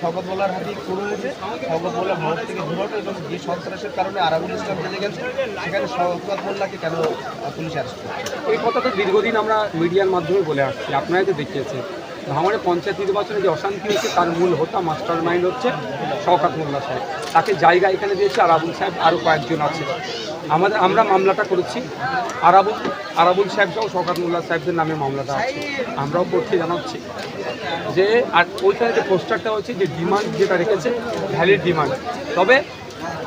শওকত বলার হাতে শুরু হয়েছে। শওকত ভারত থেকে ধুরট এবং যে সন্ত্রাসের কারণে আরাবুল ইসলাম জেলে গেছে সেখানে মোল্লাকে কেন পুলিশ আসছে এই কথাটা দীর্ঘদিন আমরা মিডিয়ার মাধ্যমে বলে আসছি। আপনারাই তো দেখিয়েছেন। ভাঙড়ে পঞ্চায়েত নির্বাচনে যে অশান্তি হয়েছে তার মূল হোতা মাস্টার মাইন্ড হচ্ছে শওকাত মোল্লা সাহেব। তাকে জায়গা এখানে দিয়েছে আরাবুল সাহেব আরও কয়েকজন আছে। আমাদের, আমরা মামলাটা করেছি। আরাবুল আরাবুল সাহেব সহ শওকাত মোল্লা সাহেবদের নামে মামলাটা আছে আমরাও কোর্টকে জানাচ্ছি। যে, আর ওইখানে যে পোস্টারটা হচ্ছে যে ডিমান্ড যেটা রেখেছে ভ্যালিড ডিমান্ড। তবে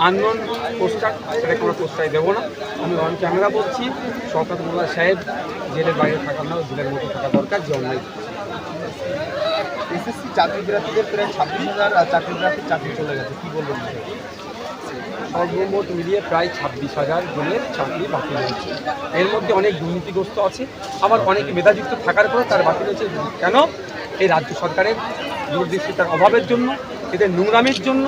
আননোন পোস্টার, সেটাকে আমরা পোস্টারে দেবো না। আমি অন ক্যামেরা বলছি, শওকাত মোল্লা সাহেব জেলের বাইরে থাকার না, জেলের মধ্যে থাকা দরকার, যে অন্যায় এসএসসি চাকরি প্রার্থীদের প্রায় ছাব্বিশ হাজার চাকরি প্রার্থীর চাকরি চলে গেছে। কি বলবেন? সর্বমোট মিলিয়ে প্রায় ছাব্বিশ হাজার জনের চাকরি বাতিল হয়েছে এর মধ্যে অনেক দুর্নীতিগ্রস্ত আছে। আবার অনেকে মেধাযুক্ত থাকার পরে তার বাকি রয়েছে। কেন? এই রাজ্য সরকারের দূরদৃষ্টিতার অভাবের জন্য, এদের নোংরামের জন্য,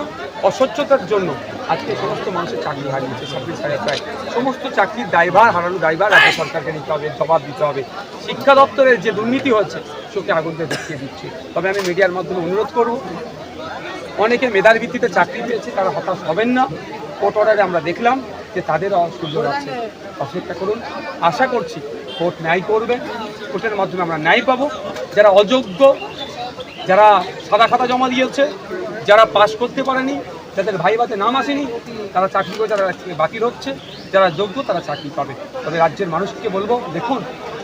অস্বচ্ছতার জন্য আজকে সমস্ত মানুষের চাকরি হারিয়েছে ছাব্বিশ হাজার প্রায় সমস্ত চাকরির দায়ভার হারানো দায়ভার রাজ্য সরকারকে নিতে হবে, জবাব দিতে হবে। শিক্ষা দপ্তরের যে দুর্নীতি হচ্ছে চোখে আগুন দিয়ে দেখিয়ে দিচ্ছে। তবে আমি মিডিয়ার মাধ্যমে অনুরোধ করব, অনেকে মেধার ভিত্তিতে চাকরি পেয়েছে, তারা হতাশ হবেন না। কোর্ট অর্ডারে আমরা দেখলাম যে তাদেরও সুযোগ আছে। অপেক্ষা করুন। আশা করছি কোর্ট ন্যায় করবে। কোর্টের মাধ্যমে আমরা ন্যায় পাবো। যারা অযোগ্য, যারা সাদা খাতা জমা দিয়েছে, যারা পাশ করতে পারেনি যাদের ভাই ভাতে নাম আসেনি তারা চাকরি করে যারা বাতিল হচ্ছে যারা যোগ্য তারা চাকরি পাবে। তবে রাজ্যের মানুষকে বলব দেখুন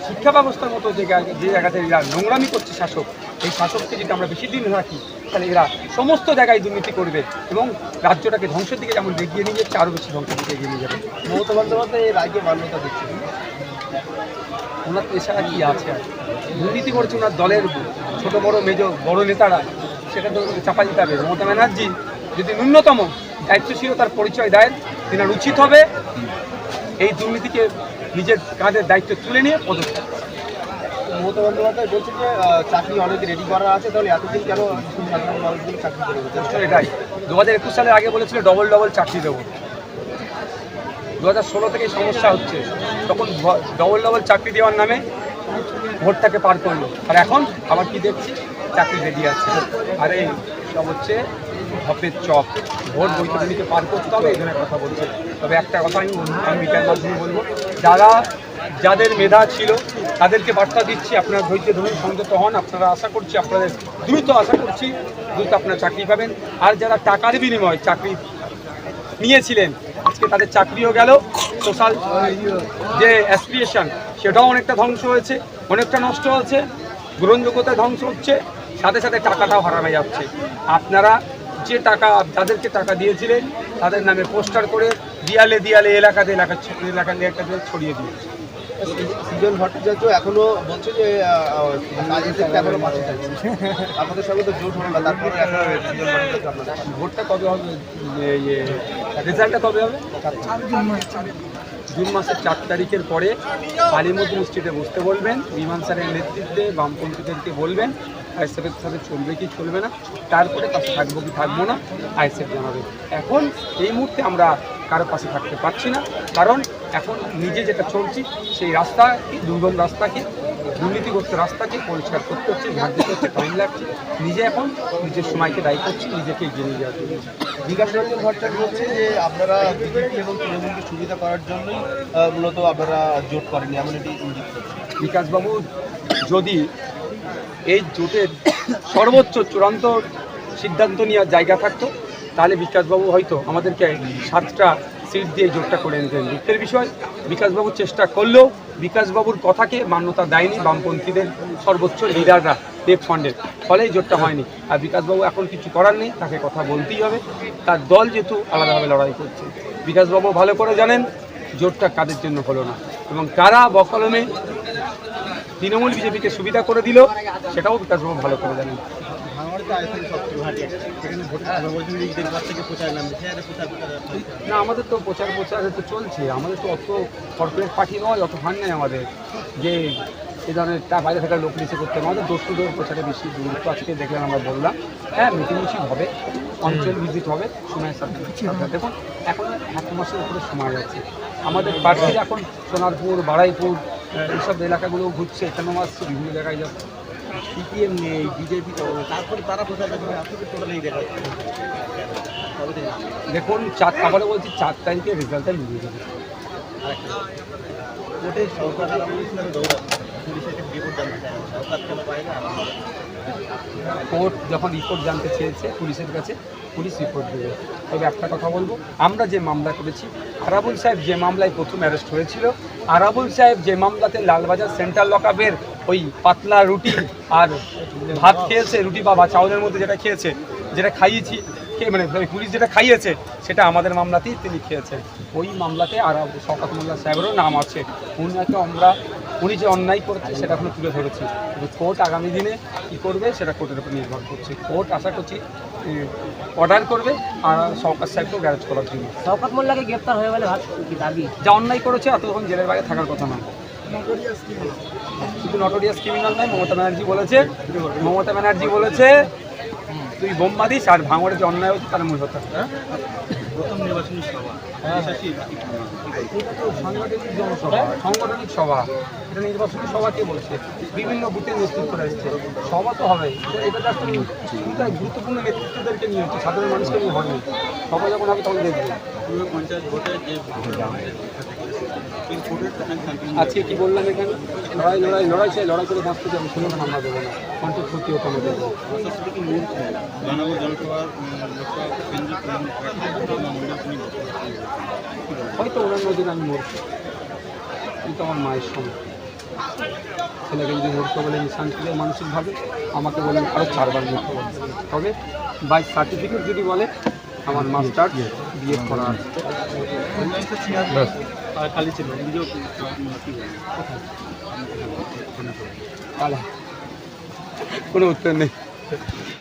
শিক্ষা ব্যবস্থার মতো যে যে জায়গাতে এরা নোংরামি করছে শাসক এই শাসককে যদি আমরা বেশি দিন রাখি তাহলে এরা সমস্ত জায়গায় দুর্নীতি করবে এবং রাজ্যটাকে ধ্বংসের দিকে যেমন এগিয়ে নিয়ে যাচ্ছে আরও বেশি ধ্বংসের দিকে এগিয়ে নিয়ে যাবে। মমতা বন্দ্যোপাধ্যায় এই রায়কে মান্যতা দিচ্ছে। ওনার এছাড়া কি আছে আর? দুর্নীতি করছে ওনার দলের ছোট বড় মেজ বড় নেতারা সেটা তো চাপা দিতে হবে। মমতা ব্যানার্জি যদি ন্যূনতম দায়িত্বশীলতার পরিচয় দেয় তেনার উচিত হবে এই দুর্নীতিকে নিজের কাঁধের দায়িত্ব তুলে নিয়ে পদক্ষেপ। মমতা বন্দ্যোপাধ্যায় বলছে যে চাকরি অনেক রেডি করা আছে তাহলে এতদিন কেন চাকরি করে এটাই দু হাজার একুশ সালের আগে বলেছিল ডবল ডবল চাকরি দেবো। দু হাজার ষোলো থেকে সমস্যা হচ্ছে। তখন ডবল ডবল চাকরি দেওয়ার নামে ভোটটাকে পার করল। আর এখন আবার কি দেখছি? চাকরি রেডি আছে। আর এই সব হচ্ছে ধপের চপ ভোট বৈতরণীকে পার করতে হবে ধরনের কথা বলছে। তবে একটা কথা আমি আমি মাধ্যমে বলব, যারা, যাদের মেধা ছিল, তাদেরকে বার্তা দিচ্ছি, আপনারা ধৈর্য ধরুন সংযত হন, আপনারা আশা করছি, আপনাদের দ্রুত আশা করছি, দ্রুত আপনারা চাকরি পাবেন। আর যারা টাকার বিনিময়ে চাকরি নিয়েছিলেন, আজকে তাদের চাকরিও গেল, সোশ্যাল, যে অ্যাসপিরেশন সেটাও অনেকটা ধ্বংস হয়েছে, অনেকটা নষ্ট হয়েছে গ্রহণযোগ্যতা ধ্বংস হচ্ছে, সাথে সাথে টাকাটাও হারানো যাচ্ছে। আপনারা যে টাকা যাদেরকে টাকা দিয়েছিলেন তাদের নামে পোস্টার করে দিয়ালে দিয়ালে এলাকাতে এলাকা এলাকা এলাকাতে ছড়িয়ে দিয়েছে। সৃজন ভট্টাচার্য এখনও বলছে যে এখনও পাশে থাকছে আপনাদের সঙ্গে তো জোট হলো না তারপরে। ভোটটা কবে হবে? ইয়ে রেজাল্টটা কবে হবে? জুন মাসের চার তারিখের পরে আলিমুদ্দিন স্ট্রিটে বসতে বলবেন বিমান স্যারের নেতৃত্বে বামপন্থীদেরকে বলবেন আইএসএফের সাথে চলবে কি চলবে না তারপরে পাশে থাকব কি থাকব না আইএসএফ জানাবে। এখন এই মুহূর্তে আমরা কারও পাশে থাকতে পারছি না কারণ এখন নিজে যেটা চলছি সেই রাস্তা দুর্গম রাস্তাকে দুর্নীতিগ্রস্ত রাস্তাকে পরিষ্কার করতে হচ্ছে দিতে হচ্ছে টাইম লাগছে। নিজে এখন নিজের সময়কে দায়ী করছি নিজেকে এগিয়ে নিয়ে যাওয়ার জন্য। বিকাশ রঞ্জন ভট্টাচার্য বলছে যে আপনারা বিজেপি এবং তৃণমূলকে সুবিধা করার জন্যই মূলত আপনারা জোট করেনি এমন একটি ইঙ্গিত বিকাশবাবু যদি এই জোটের সর্বোচ্চ চূড়ান্ত সিদ্ধান্ত নেওয়ার জায়গা থাকতো, তাহলে বিকাশবাবু হয়তো আমাদেরকে সাতটা সিট দিয়ে জোটটা করে নিতেন। দুঃখের বিষয়, বিকাশবাবু চেষ্টা করলেও বিকাশবাবুর কথাকে মান্যতা দেয়নি বামপন্থীদের সর্বোচ্চ লিডাররা টেক ফান্ডের ফলে এই জোটটা হয়নি। আর বিকাশবাবু এখন কিছু করার নেই, তাকে কথা বলতেই হবে। তার দল যেহেতু আলাদাভাবে লড়াই করছে। বিকাশবাবু ভালো করে জানেন, জোটটা কাদের জন্য হলো না। এবং কারা বকলমে তৃণমূল বিজেপিকে সুবিধা করে দিল সেটাও বিকাশবাবু ভালো করে জানেন। না আমাদের তো প্রচার প্রচার তো চলছে। আমাদের তো অত কর্পোরেট পার্টি নয় অত ফান্ড নেই আমাদের। যে এই ধরনের তা বাইরে থাকা লোক নিচে করতে। আমাদের দোষীদের প্রচারে বেশি গুরুত্ব আজকে দেখলাম আমরা বললাম। হ্যাঁ মিটিং মিছিল হবে অঞ্চল ভিজিট হবে সময়ের সাথে দেখুন। এখন এক মাসের উপরে সময় আছে। আমাদের প্রার্থীরা এখন সোনারপুর বাড়াইপুর এইসব এলাকাগুলো ঘুরছে, কেন আসছে, বিভিন্ন জায়গায় যাচ্ছে। সিপিএম নেই, বিজেপি তারপরে তারা কোথায় যাবে আপনাকে টোটালি দেখা দেখুন, চার, আবারও বলছি, চার তারিখে রেজাল্টটা মিলিয়ে দেবে সরকার কোর্ট যখন রিপোর্ট জানতে চেয়েছে পুলিশের কাছে, পুলিশ রিপোর্ট দেবে। তবে একটা কথা বলব, আমরা যে মামলা করেছি, আরাবুল সাহেব যে মামলায় প্রথম অ্যারেস্ট হয়েছিল, আরাবুল সাহেব যে মামলাতে লালবাজার সেন্ট্রাল লকআপের ওই পাতলা রুটি আর ভাত খেয়েছে, রুটি বা চাউলের মধ্যে যেটা খেয়েছে, যেটা খাইয়েছি মানে পুলিশ যেটা খাইয়েছে, সেটা আমাদের মামলাতেই তিনি খেয়েছেন। ওই মামলাতে আর শওকাত মোল্লা সাহেবেরও নাম আছে। উনাকে আমরা উনি যে অন্যায় করেছে সেটা এখনও তুলে ধরেছি। কোর্ট আগামী দিনে কী করবে সেটা কোর্টের উপর নির্ভর করছে। কোর্ট আশা করছি অর্ডার করবে আর সরকার সাহেবকেও গ্যারেজ করার জন্য। শওকত মোল্লাকে গ্রেপ্তার হয়ে গেলে দাবি? যা অন্যায় করেছে এতক্ষণ জেলের বাইরে থাকার কথা না শুধু নটোরিয়াস ক্রিমিনাল নয় মমতা ব্যানার্জি বলেছে মমতা ব্যানার্জি বলেছে তুই বোম্বা দিস আর ভাঙড়ে যে অন্যায় হচ্ছে তার মূল হত্যা। প্রথম নির্বাচনী সভা। সাংগঠনিক জনসভা। সাংগঠনিক সভা। এটা নির্বাচনী সভা কে বলছে? বিভিন্ন সভা তো হবে এটা- এটা তো একটা গুরুত্বপূর্ণ নেতৃত্বদেরকে নিয়ে হচ্ছে? সাধারণ মানুষকে নিয়ে হবে সভা যখন হবে তখন দেখবে। পঞ্চায়েত ভোটে যে আজকে কি বললাম এখানে? লড়াই লড়াই লড়াই চাই লড়াই করে বাঁচতে আমি শুনে আমরা দেবো না। কণ্ঠের ক্ষতি হতো আমাদের হয়তো ওনার নদীর আমি মরছি কিন্তু আমার মায়ের সঙ্গে ছেলেকে যদি মরতে বলে শান্তিতে মানসিকভাবে আমাকে বলেন আরও চারবার মরতে বলে তবে বাই সার্টিফিকেট যদি বলে আমার মাস্টার বিয়ে করা। খালি ছিল কোনো উত্তর নেই।